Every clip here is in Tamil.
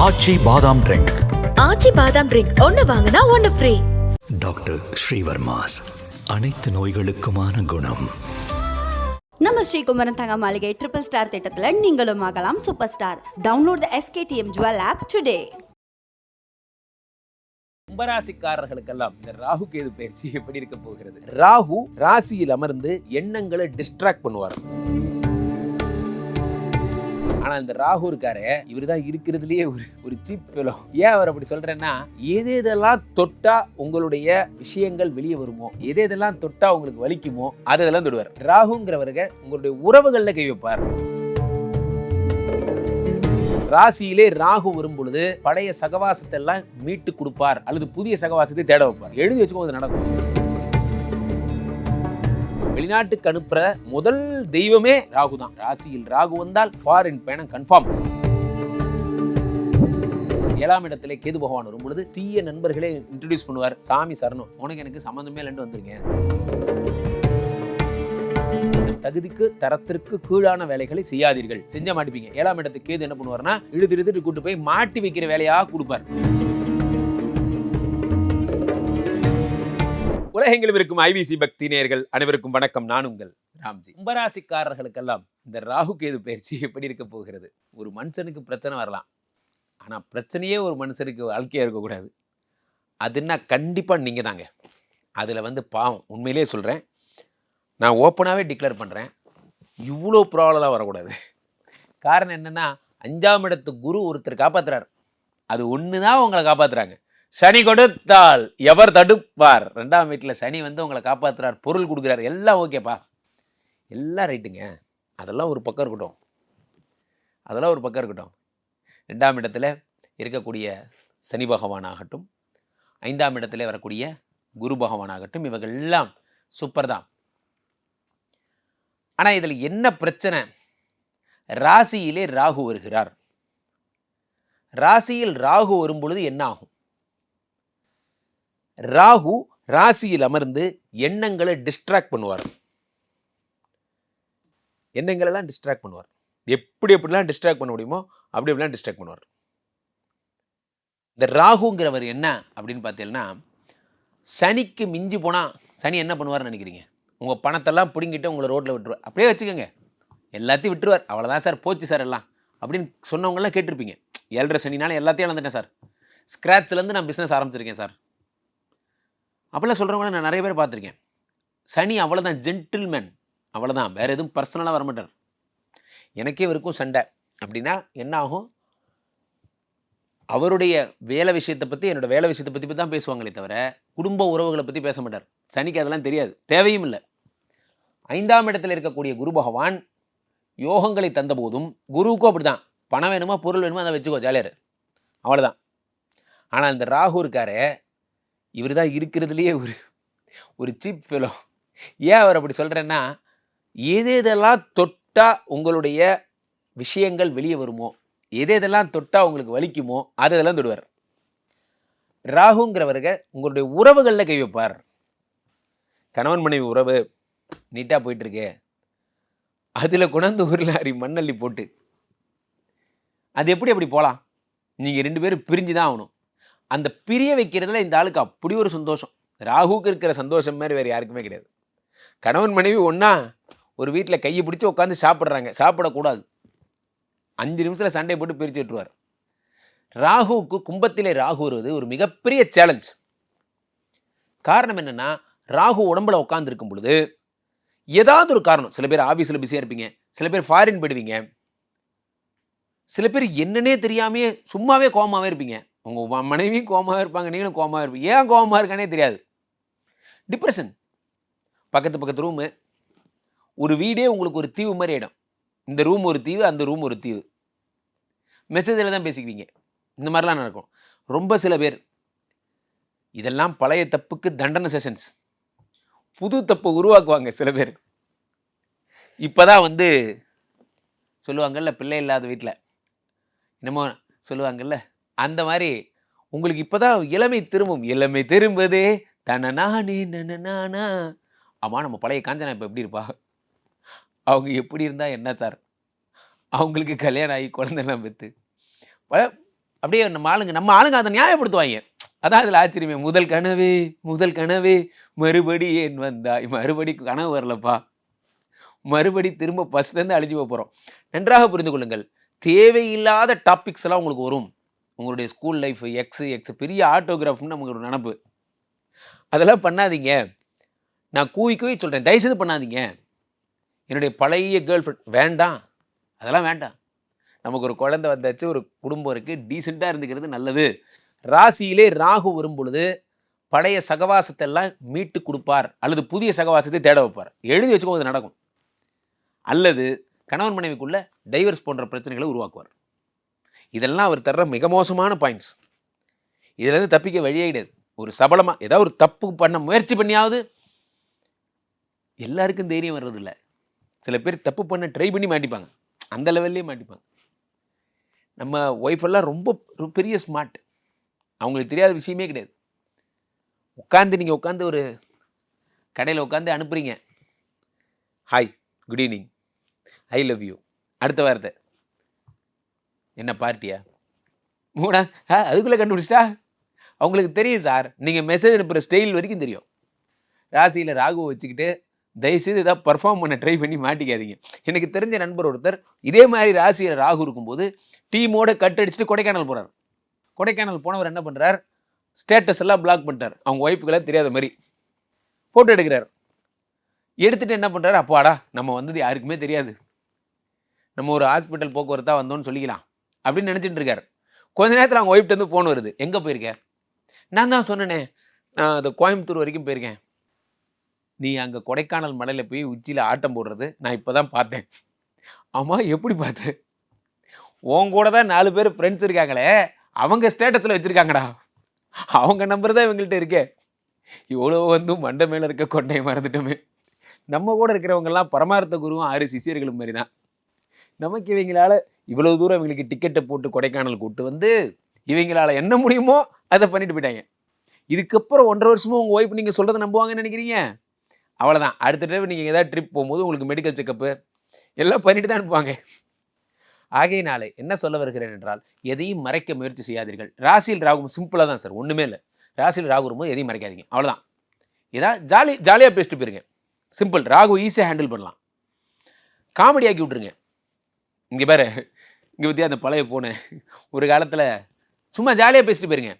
ஆச்சி பாதாம் ட்ரிங்க். ஆச்சி பாதாம் ட்ரிங்க். ஒன்னு வாங்கினா ஒன்னு ஃப்ரீ டாக்டர் ஸ்ரீவர்மாஸ். அனைத்து நோய்களுக்குமான குணம். நம்ம ஸ்ரீகுமரன் தங்க மாளிகை ட்ரிபிள் ஸ்டார் திட்டத்தில் நீங்களும் ஆகலாம் super star download the SKTM jewel app today கும்பராசிக்காரர்களுக்கெல்லாம் இந்த ராகு கேது பயிற்சி எப்படி இருக்க போகிறது? ராகு ராசியில் அமர்ந்து எண்ணங்களை டிஸ்ட்ராக்ட் பண்ணுவார். ஆனா இந்த ராகு இருக்காரு இவர் தான் இருக்கிறதுலயே ஒரு ஒரு சீப் ஃபெலோ ஏன் அவர் அப்படி சொல்றேன்னா எது எதெல்லாம் தொட்டா உங்களுடைய விஷயங்கள் வெளியே வருமோ எது எதெல்லாம் தொட்டா உங்களுக்கு வலிக்குமோ அதெல்லாம் தொடுவார். ராகுங்கிறவருங்க உங்களுடைய உறவுகள்ல கை வைப்பார். ராசியிலே ராகு வரும் பொழுது பழைய சகவாசத்தை எல்லாம் மீட்டு கொடுப்பார் அல்லது புதிய சகவாசத்தை தேட வைப்பார். எழுதி வச்சுக்கோ அது நடக்கும். வெளிநாட்டுக்கு அனுப்புற முதல் தெய்வமே ராகு தான் ராசியில் ராகு வந்தால் ஃபாரின் பயணம் கன்ஃபார்ம் ஏழாம் இடத்துல கேது பகவான் வரும்பொழுது தீய நண்பர்களே இன்ட்ரடியூஸ் பண்ணுவார். சாமி சரணம். உனக்கு எனக்கு சம்மந்தமே இல்லைன்னு வந்திருக்கேன் தகுதிக்கு தரத்திற்கு கீழான வேலைகளை செய்யாதீர்கள். செஞ்ச மாட்டிப்பீங்க. ஏழாம் இடத்துக்கு கேது என்ன பண்ணுவார்னா இழுத்து இழுத்துட்டு கூட்டு போய் மாட்டி வைக்கிற வேலையாக கொடுப்பார். உலகெங்கிலும் இருக்கும் ஐபிசி பக்தி நேர்கள் அனைவருக்கும் வணக்கம். நான் உங்கள் ராம்ஜி. கும்பராசிக்காரர்களுக்கெல்லாம் இந்த ராகு கேது பயிற்சி எப்படி இருக்க போகிறது? ஒரு மனுஷனுக்கு பிரச்சனை வரலாம். ஆனால் பிரச்சனையே ஒரு மனுஷனுக்கு வாழ்க்கையாக இருக்கக்கூடாது. அதுன்னா கண்டிப்பாக நீங்கள் தாங்க. அதில் வந்து பாவம். உண்மையிலேயே சொல்கிறேன் நான் ஓப்பனாகவே டிக்ளேர் பண்ணுறேன் இவ்வளோ ப்ராப்ளம்லாம் வரக்கூடாது. காரணம் என்னென்னா அஞ்சாம் இடத்து குரு ஒருத்தர் காப்பாற்றுறாரு அது ஒன்று தான் உங்களை காப்பாற்றுறாங்க சனி கொடுத்தால் எவர் தடுப்பார்? ரெண்டாம் வீட்டில் சனி வந்து உங்களை காப்பாற்றுறார் பொருள் கொடுக்குறார் எல்லாம் ஓகேப்பா எல்லாம் ரைட்டுங்க அதெல்லாம் ஒரு பக்கம் இருக்கட்டும். அதெல்லாம் ஒரு பக்கம் இருக்கட்டும். ரெண்டாம் இடத்துல இருக்கக்கூடிய சனி பகவான் ஆகட்டும் ஐந்தாம் இடத்துல வரக்கூடிய குரு பகவான் ஆகட்டும் இவங்க எல்லாம் சூப்பர் தான். ஆனால் இதில் என்ன பிரச்சனை? ராசியிலே ராகு வருகிறார். ராசியில் ராகு வரும் பொழுது என்ன ஆகும்? ராகு ராசியில் அமர்ந்து எண்ணங்களை டிஸ்ட்ராக்ட் பண்ணுவார். எண்ணங்களெல்லாம் டிஸ்ட்ராக்ட் பண்ணுவார். எப்படி எப்படிலாம் டிஸ்ட்ராக்ட் பண்ண முடியுமோ அப்படி எப்படிலாம் டிஸ்ட்ராக்ட் பண்ணுவார். இந்த ராகுங்கிறவர் என்ன அப்படின்னு பார்த்தீங்கன்னா சனிக்கு மிஞ்சி போனால் சனி என்ன பண்ணுவார்னு நினைக்கிறீங்க? உங்கள் பணத்தெல்லாம் பிடுங்கிட்டு உங்களை ரோட்டில் விட்டுருவார். அப்படியே வச்சுக்கோங்க. எல்லாத்தையும் விட்டுருவார். அவ்வளோதான் சார் போச்சு சார் எல்லாம். அப்படின்னு சொன்னவங்களாம் கேட்டிருப்பீங்க. ஏழரை சனினால எல்லாத்தையும் இழந்துட்டேன் சார். ஸ்க்ராட்ச்லேருந்து நான் பிஸ்னஸ் ஆரம்பிச்சிருக்கேன் சார். அப்படிலாம் சொல்கிறவங்க நான் நிறைய பேர் பார்த்துருக்கேன். சனி அவ்வளோதான் ஜென்டில்மேன் அவ்வளோதான் வேறு எதுவும் பர்சனலாக வரமாட்டார். எனக்கே இவருக்கும் சண்டை. அப்படின்னா என்ன ஆகும் அவருடைய வேலை விஷயத்தை பற்றி என்னோட வேலை விஷயத்தை பற்றி தான் பேசுவாங்களே தவிர குடும்ப உறவுகளை பற்றி பேச மாட்டார். சனிக்கு அதெல்லாம் தெரியாது. தேவையும் இல்லை. ஐந்தாம் இடத்துல இருக்கக்கூடிய குரு பகவான் யோகங்களை தந்தபோதும் குருவுக்கும் அப்படி தான் பணம் வேணுமா பொருள் வேணுமா அதை வச்சுக்கோ ஜாலியார் அவ்வளோதான் ஆனால் இந்த ராகு இருக்காரு இவர் தான் இருக்கிறதுலையே ஒரு ஒரு சீப் ஃபெலோ ஏன் அவர் அப்படி சொல்கிறேன்னா எது எதெல்லாம் தொட்டால் உங்களுடைய விஷயங்கள் வெளியே வருமோ எது எதெல்லாம் தொட்டால் உங்களுக்கு வலிக்குமோ அது இதெல்லாம் தொடுவார். ராகுங்கிறவருக உங்களுடைய உறவுகளில் கை வைப்பார். கணவன் மனைவி உறவு நீட்டாக போயிட்டுருக்கு. அதில் கொண்டாந்து ஒரு லாரி மண்ணள்ளி போட்டு. அது எப்படி அப்படி போகலாம் நீங்கள் ரெண்டு பேரும் பிரிஞ்சு தான் ஆகணும். அந்த பிரிய வைக்கிறதுல இந்த ஆளுக்கு அப்படி ஒரு சந்தோஷம். ராகுக்கு இருக்கிற சந்தோஷம் மாதிரி வேறு யாருக்குமே கிடையாது. கணவன் மனைவி ஒன்றா ஒரு வீட்டில் கையை பிடிச்சி உட்காந்து சாப்பிட்றாங்க. சாப்பிடக்கூடாது. அஞ்சு நிமிஷத்தில் சண்டை போட்டு பிரித்து விட்டுருவார். ராகுவுக்கு கும்பத்திலே ராகு வருவது ஒரு மிகப்பெரிய சேலஞ்ச் காரணம் என்னென்னா ராகு உடம்புல உட்காந்துருக்கும் பொழுது ஏதாவது ஒரு காரணம். சில பேர் ஆஃபீஸில் பிஸியாக இருப்பீங்க. சில பேர் ஃபாரின் போயிடுவீங்க. சில பேர் என்னன்னே தெரியாமையே சும்மாவே கோமாவே இருப்பீங்க. உங்கள் மனைவியும் கோமாக இருப்பாங்க நீங்களும் கோமாக இருப்பீங்க. ஏன் கோமா இருக்கானே தெரியாது. டிப்ரெஷன் பக்கத்து பக்கத்து ரூமு ஒரு வீடே உங்களுக்கு ஒரு தீவு மாதிரி இடம். இந்த ரூம் ஒரு தீவு அந்த ரூம் ஒரு தீவு. மெசேஜில் தான் பேசிக்குவீங்க. இந்த மாதிரிலாம் நடக்கும். ரொம்ப சில பேர் இதெல்லாம் பழைய தப்புக்கு தண்டனை செஷன்ஸ் புது தப்பை உருவாக்குவாங்க சில பேர். இப்போ தான் வந்து சொல்லுவாங்கல்ல பிள்ளை இல்லாத வீட்டில் என்னமோ சொல்லுவாங்கல்ல அந்த மாதிரி உங்களுக்கு இப்போதான் இளமை திரும்பும். இளமை திரும்புதே. தன நானே நானா ஆமாம் நம்ம பழைய காஞ்சனா இப்போ எப்படி இருப்பா? அவங்க எப்படி இருந்தால் என்ன சார்? அவங்களுக்கு கல்யாணம் ஆகி குழந்தைலாம் பெற்று அப்படியே நம்ம ஆளுங்க நம்ம ஆளுங்க அதை நியாயப்படுத்துவாங்க. அதான் அதில் ஆச்சரியமே. முதல் கனவு முதல் கனவு. மறுபடி ஏன் வந்தாய்? மறுபடி கனவு வரலப்பா. மறுபடி திரும்ப ஃபஸ்ட்லேருந்து அழிஞ்சு போகிறோம் நன்றாக புரிந்து கொள்ளுங்கள். தேவையில்லாத டாபிக்ஸ் எல்லாம் உங்களுக்கு வரும். உங்களுடைய ஸ்கூல் லைஃப் எக்ஸ் எக்ஸ் பெரிய ஆட்டோகிராஃப்னு நமக்கு ஒரு நினப்பு. அதெல்லாம் பண்ணாதீங்க. நான் கூவி கூவி சொல்கிறேன் தயவுசெய்து பண்ணாதீங்க. என்னுடைய பழைய கேர்ள் ஃப்ரெண்ட் வேண்டாம். அதெல்லாம் வேண்டாம். நமக்கு ஒரு குழந்தை வந்தாச்சு ஒரு குடும்பம் இருக்குது டீசெண்டாக இருந்துக்கிறது நல்லது. ராசியிலே ராகு வரும் பொழுது பழைய சகவாசத்தை எல்லாம் மீட்டு கொடுப்பார். அல்லது புதிய சகவாசத்தை தேட வைப்பார். எழுதி வச்சுக்கோ அது நடக்கும். அல்லது கணவன் மனைவிக்குள்ள டைவர்ஸ் போன்ற பிரச்சனைகளை உருவாக்குவார். இதெல்லாம் அவர் தர்ற மிக மோசமான பாயிண்ட்ஸ் இதுலேருந்து தப்பிக்க வழியே கிடையாது. ஒரு சபலமாக ஏதாவது ஒரு தப்பு பண்ண முயற்சி பண்ணியாவது எல்லாருக்கும் தைரியம் வர்றதில்ல. சில பேர் தப்பு பண்ண ட்ரை பண்ணி மாட்டிப்பாங்க. அந்த லெவல்லே மாட்டிப்பாங்க. நம்ம ஒய்ஃப் எல்லாம் ரொம்ப பெரிய ஸ்மார்ட் அவங்களுக்கு தெரியாத விஷயமே கிடையாது. உட்காந்து நீங்கள் உட்காந்து ஒரு கடையில் உட்காந்து அனுப்புகிறீங்க hi good evening I love you அடுத்த வார்த்தை. என்ன பார்ட்டியா? மூணா ஆ அதுக்குள்ளே கண்டுபிடிச்சிட்டா? அவங்களுக்கு தெரியும் சார் நீங்கள் மெசேஜ் அனுப்புகிற ஸ்டைல் வரைக்கும் தெரியும். ராசியில் ராகுவை வச்சுக்கிட்டு தயவுசெய்து ஏதாவது பர்ஃபார்ம் பண்ண ட்ரை பண்ணி மாட்டிக்காதீங்க. எனக்கு தெரிஞ்ச நண்பர் ஒருத்தர் இதே மாதிரி ராசியில் ராகு இருக்கும்போது டீமோட கட் அடிச்சுட்டு கொடைக்கானல் போகிறார் கொடைக்கானல் போனவர் என்ன பண்ணுறார் ஸ்டேட்டஸ் எல்லாம் பிளாக் பண்ணிட்டார். அவங்க ஒய்ஃபுக்கெல்லாம் தெரியாத மாதிரி ஃபோட்டோ எடுக்கிறார். எடுத்துகிட்டு என்ன பண்ணுறாரு அப்பாடா நம்ம வந்தது யாருக்குமே தெரியாது. நம்ம ஒரு ஹாஸ்பிட்டல் போக்குவரத்தாக வந்தோம்னு சொல்லிக்கலாம். அப்படின்னு நினச்சிட்டு இருக்காரு. கொஞ்ச நேரத்தில் அவங்க ஒய்ஃப்ட்டு வந்து ஃபோன் வருது. எங்கே போயிருக்க? நான் தான் சொன்னேனே. நான் அது கோயம்புத்தூர் வரைக்கும் போயிருக்கேன். நீ அங்கே கொடைக்கானல் மலையில் போய் உச்சியில் ஆட்டம் போடுறது நான் இப்போ தான் பார்த்தேன். ஆமாம் எப்படி பார்த்து? உன் கூட தான் நாலு பேர் ஃப்ரெண்ட்ஸ் இருக்காங்களே. அவங்க ஸ்டேட்டஸில் வச்சுருக்காங்கடா. அவங்க நம்பர் தான் இவங்கள்ட்ட இருக்கே. இவ்வளோ வந்து மண்டை மேலே இருக்க கொண்டையை மறந்துட்டோமே. நம்ம கூட இருக்கிறவங்கெல்லாம் பரமார்த்த குருவும் ஆறு சிஷியர்களும் மாதிரி தான் நமக்கு இவங்களால இவ்வளவு தூரம் இவங்களுக்கு டிக்கெட்டை போட்டு கொடைக்கானல் கூட்டு வந்து இவங்களால என்ன முடியுமோ அதை பண்ணிட்டு போயிட்டாங்க. இதுக்கப்புறம் ஒன்றரை வருஷமும் உங்கள் ஒய்ஃப் நீங்கள் சொல்கிறத நம்புவாங்கன்னு நினைக்கிறீங்க? அவ்வளோதான் அடுத்த தடவை நீங்கள் ஏதாவது ட்ரிப் போகும்போது உங்களுக்கு மெடிக்கல் செக்கப்பு எல்லாம் பண்ணிட்டு தான் அனுப்புவாங்க ஆகையினாலே என்ன சொல்ல வருகிறேன் என்றால் எதையும் மறைக்க முயற்சி செய்யாதீர்கள். ராசியில் ராகு சிம்பிளாக தான் சார் ஒன்றுமே இல்லை. ராசியில் ராகு வரும்போது எதையும் மறைக்காதீங்க. அவ்வளோதான் ஏதாவது ஜாலி ஜாலியாக பேசிட்டு போயிருங்க. சிம்பிள் ராகு ஈஸியாக ஹேண்டில் பண்ணலாம். காமெடி ஆக்கி விட்ருங்க இங்கே பாரு இங்கே பற்றி அந்த பழைய போன ஒரு காலத்தில் சும்மா ஜாலியாக பேசிட்டு போயிருங்க.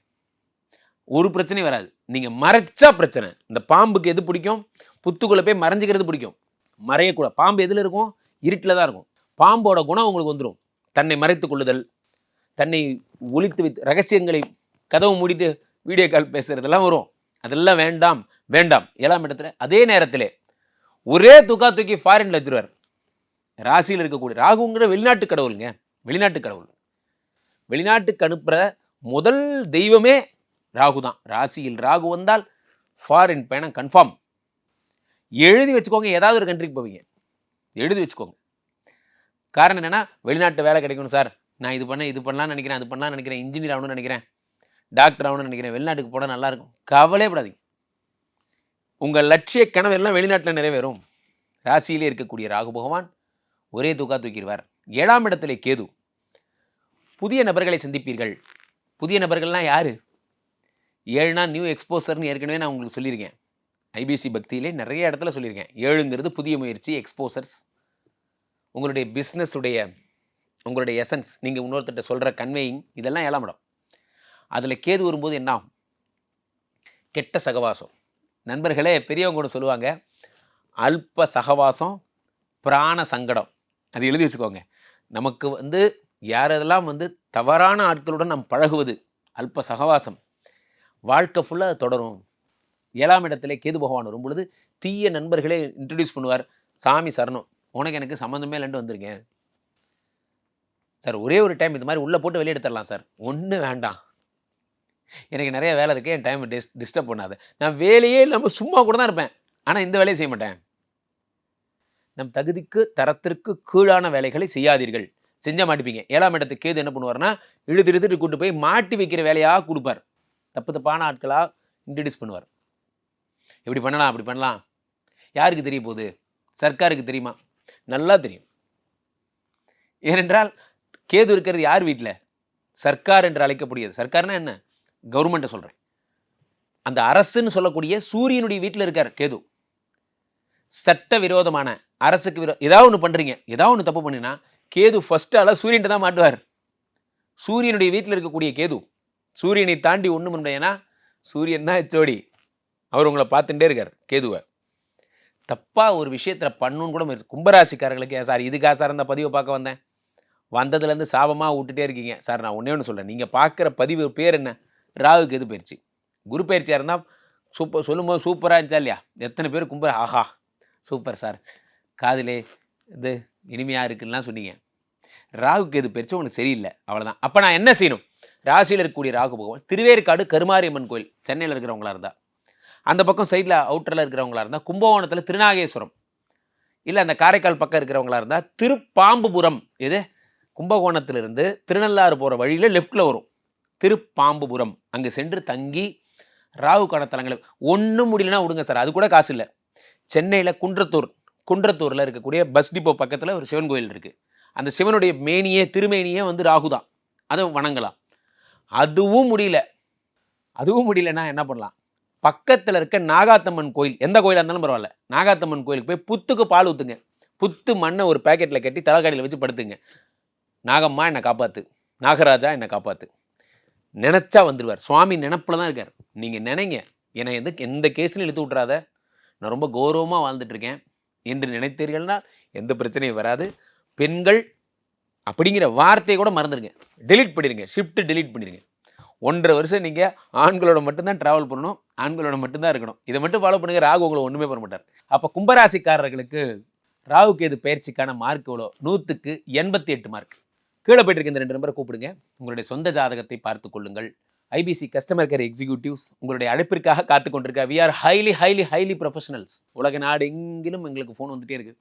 ஒரு பிரச்சனையும் வராது. நீங்கள் மறைச்சா பிரச்சனை. இந்த பாம்புக்கு எது பிடிக்கும்? புத்துக்குள்ளே போய் மறைஞ்சிக்கிறது பிடிக்கும். மறையக்கூடாது. பாம்பு எதில் இருக்கும்? இருட்டில் தான் இருக்கும். பாம்போட குணம் உங்களுக்கு வந்துடும் தன்னை மறைத்து கொள்ளுதல் தன்னை ஒழித்து வைத்து ரகசியங்களை கதவு மூடிட்டு வீடியோ கால் பேசுகிறதெல்லாம் வரும். அதெல்லாம் வேண்டாம் வேண்டாம். ஏழாம் இடத்துல அதே நேரத்தில் ஒரே துக்கா தூக்கி ஃபாரின்ல வச்சிருவார். ராசியில் இருக்கக்கூடிய ராகுங்கிற வெளிநாட்டு கடவுளுங்க. வெளிநாட்டு கடவுள். வெளிநாட்டுக்கு அனுப்புகிற முதல் தெய்வமே ராகு தான் ராசியில் ராகு வந்தால் ஃபாரின் பயணம் கன்ஃபார்ம் எழுதி வச்சுக்கோங்க ஏதாவது ஒரு கண்ட்ரிக்கு போவீங்க. எழுதி வச்சுக்கோங்க. காரணம் என்னென்னா வெளிநாட்டு வேலை கிடைக்கணும் சார். நான் இது பண்ண இது பண்ணலாம்னு நினைக்கிறேன் அது பண்ணலாம்னு நினைக்கிறேன் இன்ஜினியர் ஆகணும்னு நினைக்கிறேன் டாக்டர் ஆகணும்னு நினைக்கிறேன் வெளிநாட்டுக்கு போனால் நல்லா இருக்கும். கவலைப்படாதீங்க உங்கள் லட்சிய கனவு எல்லாம் வெளிநாட்டில் நிறைவேறும். ராசியிலே இருக்கக்கூடிய ராகு பகவான் ஒரே தூக்கா தூக்கிடுவார். ஏழாம் இடத்துல கேது. புதிய நபர்களை சந்திப்பீர்கள். புதிய நபர்கள்லாம் யார்? ஏழுனா நியூ எக்ஸ்போசர்னு ஏற்கனவே நான் உங்களுக்கு சொல்லியிருக்கேன். ஐபிசி பக்தியிலே நிறைய இடத்துல சொல்லியிருக்கேன். ஏழுங்கிறது புதிய முயற்சி எக்ஸ்போசர்ஸ் உங்களுடைய பிஸ்னஸுடைய உங்களுடைய எசன்ஸ் நீங்கள் இன்னொருத்தட்ட சொல்கிற கன்வேயிங் இதெல்லாம் ஏழாம் இடம். அதில் கேது வரும்போது என்ன ஆகும்? கெட்ட சகவாசம். நண்பர்களே பெரியவங்க கூட சொல்லுவாங்க அல்ப சகவாசம் பிராண சங்கடம். அது எழுதி வச்சுக்கோங்க. நமக்கு வந்து யாரெல்லாம் வந்து தவறான ஆட்களுடன் நாம் பழகுவது அல்ப சகவாசம் வாழ்க்கை ஃபுல்லாக அது தொடரும். ஏழாம் இடத்துல கேது பகவான் வரும் பொழுது தீய நண்பர்களே இன்ட்ரடியூஸ் பண்ணுவார் சாமி சரணம் உனக்கு எனக்கு சம்மந்தமே இல்லைன்ட்டு வந்துருங்க சார் ஒரே ஒரு டைம் இது மாதிரி உள்ளே போட்டு வெளியே எடுத்துடலாம் சார். ஒன்றும் வேண்டாம். எனக்கு நிறைய வேலை இருக்குது என் டைம் டிஸ் டிஸ்டர்ப் பண்ணாது. நான் வேலையே இல்லாமல் சும்மா கூட தான் இருப்பேன். ஆனால் இந்த வேலையை செய்ய மாட்டேன். நம் தகுதிக்கு தரத்திற்கு கீழான வேலைகளை செய்யாதீர்கள். செஞ்ச மாட்டிப்பீங்க. ஏழாம் இடத்துக்கு கேது என்ன பண்ணுவார்னா இழுத்து இழுத்துட்டு கூட்டு போய் மாட்டி வைக்கிற வேலையாக கொடுப்பார். தப்பு தப்பான ஆட்களாக இன்ட்ரடியூஸ் பண்ணுவார். இப்படி பண்ணலாம் அப்படி பண்ணலாம். யாருக்கு தெரிய போகுது? சர்க்காருக்கு தெரியுமா? நல்லா தெரியும். ஏனென்றால் கேது இருக்கிறது யார் வீட்டில் சர்க்கார் என்று அழைக்கக்கூடியது. சர்க்கார்னா என்ன? கவர்மெண்ட்டை சொல்கிறேன் அந்த அரசுன்னு சொல்லக்கூடிய சூரியனுடைய வீட்டில் இருக்கார் கேது. சட்ட விரோதமான அரசுக்கு விரோ ஏதாவது ஒன்று பண்ணுறீங்க ஏதாவது ஒன்று தப்பு பண்ணினா கேது ஃபர்ஸ்ட் சூரியன்ட்டு தான் மாட்டுவார். சூரியனுடைய வீட்டில் இருக்கக்கூடிய கேது சூரியனை தாண்டி ஒன்றும் முடியாதுன்னா சூரியன் தான் ஹெச்ஓடி அவர் உங்களை பார்த்துட்டே இருக்கார் கேதுவை. தப்பாக ஒரு விஷயத்தில் பண்ணணும்னு கூட கும்பராசிக்காரர்களுக்கு சார் இதுக்காக சார் அந்த பதிவை பார்க்க வந்தேன்? வந்ததுலேருந்து சாபமாக விட்டுட்டே இருக்கீங்க. சார் நான் ஒன்றே ஒன்று சொல்கிறேன் நீங்கள் பார்க்குற பதிவு பேர் என்ன? ராகுக்கு எது பயிற்சி. குரு பயிற்சியாக இருந்தால் சூப்பர் சொல்லும்போது சூப்பராக இருந்துச்சா இல்லையா? எத்தனை பேர் கும்பர ஆஹா. Super sir. காதிலே இது இனிமையாக இருக்குன்னா சொன்னீங்க. ராகுக்கு எது பெருச்சு உங்களுக்கு சரியில்லை அவ்வளோதான் அப்போ நான் என்ன செய்யணும்? ராசியில் இருக்கக்கூடிய ராகு பகவான் திருவேற்காடு கருமாரியம்மன் கோயில் சென்னையில் இருக்கிறவங்களா இருந்தால் அந்த பக்கம் சைடில் அவுட்டரில் இருக்கிறவங்களா இருந்தால் கும்பகோணத்தில் திருநாகேஸ்வரம் இல்லை அந்த காரைக்கால் பக்கம் இருக்கிறவங்களா இருந்தால் திருப்பாம்புபுரம் எது? கும்பகோணத்திலிருந்து திருநள்ளாறு போகிற வழியில் லெஃப்ட்டில் வரும். திருப்பாம்புபுரம் அங்கே சென்று தங்கி ராகு கணத்தலங்களை ஒன்றும் முடியலன்னா விடுங்க சார் அது கூட காசு இல்லை. சென்னையில் குன்றத்தூர் குன்றத்தூரில் இருக்கக்கூடிய பஸ் டிப்போ பக்கத்தில் ஒரு சிவன் கோயில் இருக்குது அந்த சிவனுடைய மேனியே திருமேனியே வந்து ராகு தான். அதை வணங்கலாம். அதுவும் முடியல. அதுவும் முடியலன்னா என்ன பண்ணலாம்? பக்கத்தில் இருக்க நாகாத்தம்மன் கோயில் எந்த கோயிலாக இருந்தாலும் பரவாயில்ல. நாகாத்தம்மன் கோயிலுக்கு போய் புத்துக்கு பால் ஊற்றுங்க புத்து மண்ணை ஒரு பேக்கெட்டில் கட்டி தலைக்காடியில் வச்சு படுத்துங்க. நாகம்மா என்னை காப்பாற்று நாகராஜா என்னை காப்பாற்று நினச்சா வந்துடுவார் சுவாமி நினப்பில் தான் இருக்கார். நீங்கள் நினைங்க. என்னை எந்த எந்த கேஸ்லையும் இழுத்து விட்றாத நான் ரொம்ப கௌரவமாக வாழ்ந்துட்டுருக்கேன். என்று நினைத்தீர்கள்னா எந்த பிரச்சனையும் வராது. பெண்கள் அப்படிங்கிற வார்த்தையை கூட மறந்துடுங்க டெலீட் பண்ணிடுங்க ஷிஃப்ட்டு டெலீட் பண்ணிடுங்க ஒன்றரை வருஷம் நீங்கள் ஆண்களோட மட்டும்தான் ட்ராவல் பண்ணணும். ஆண்களோட மட்டும்தான் இருக்கணும். இதை மட்டும் ஃபாலோ பண்ணுங்க. ராகு உங்களை ஒன்றுமே பண்ண மாட்டார். அப்போ கும்பராசிக்காரர்களுக்கு ராகுக்கு எது பயிற்சிக்கான மார்க் எவ்வளோ? நூற்றுக்கு எண்பத்தி எட்டு மார்க் கீழே போயிட்டு இருக்க இந்த ரெண்டு நம்பரை கூப்பிடுங்க. உங்களுடைய சொந்த ஜாதகத்தை பார்த்து கொள்ளுங்கள். ஐபிசி கஸ்டமர் கேர் எக்ஸிக்யூட்டிவ்ஸ் உங்களுடைய அழைப்பிற்காக காத்து கொண்டிருக்க we are highly highly highly professionals உலக நாடு எங்கிலும் எங்களுக்கு ஃபோன் வந்துகிட்டே இருக்குது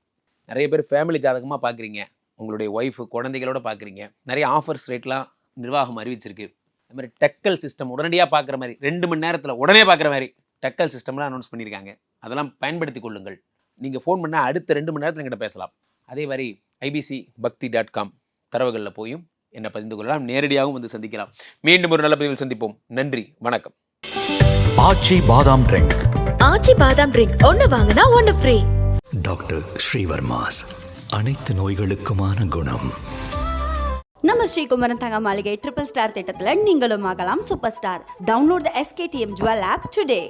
நிறைய பேர் ஃபேமிலி ஜாதகமாக பார்க்குறீங்க உங்களுடைய ஒய்ஃபு குழந்தைகளோட பார்க்குறீங்க நிறைய ஆஃபர்ஸ் ரேட்லாம் நிர்வாகம் அறிவிச்சிருக்கு. அது மாதிரி டெக்கல் சிஸ்டம் உடனடியாக பார்க்குற மாதிரி ரெண்டு மணி நேரத்தில் உடனே பார்க்குற மாதிரி டெக்கல் சிஸ்டம்லாம் அனௌன்ஸ் பண்ணியிருக்காங்க அதெல்லாம் பயன்படுத்தி கொள்ளுங்கள். நீங்கள் ஃபோன் பண்ணால் அடுத்த ரெண்டு மணி நேரத்தில் எங்கிட்ட பேசலாம். அதே மாதிரி ஐபிசி பக்தி டாட் காம் தரவுகளில் போயும். என்னை பதிந்து கொள்ளலாம். நேரடியாகவும் வந்து சந்திக்கலாம். மீண்டும் ஒரு நல்ல பதிவில் சந்திப்போம். நன்றி. வணக்கம். ஆச்சி பாதாம் ட்ரிங்க். ஆச்சி பாதாம் ட்ரிங்க். ஒன்னு வாங்கினா ஒன்னு ஃப்ரீ டாக்டர் ஸ்ரீவர்மாஸ். அனைத்து நோய்களுக்குமான குணம். நம்ம ஸ்ரீகுமரன் தங்க மாளிகை ட்ரிபிள் ஸ்டார் திட்டத்தில் நீங்களும் ஆகலாம். Super star download the SKTM jewel app today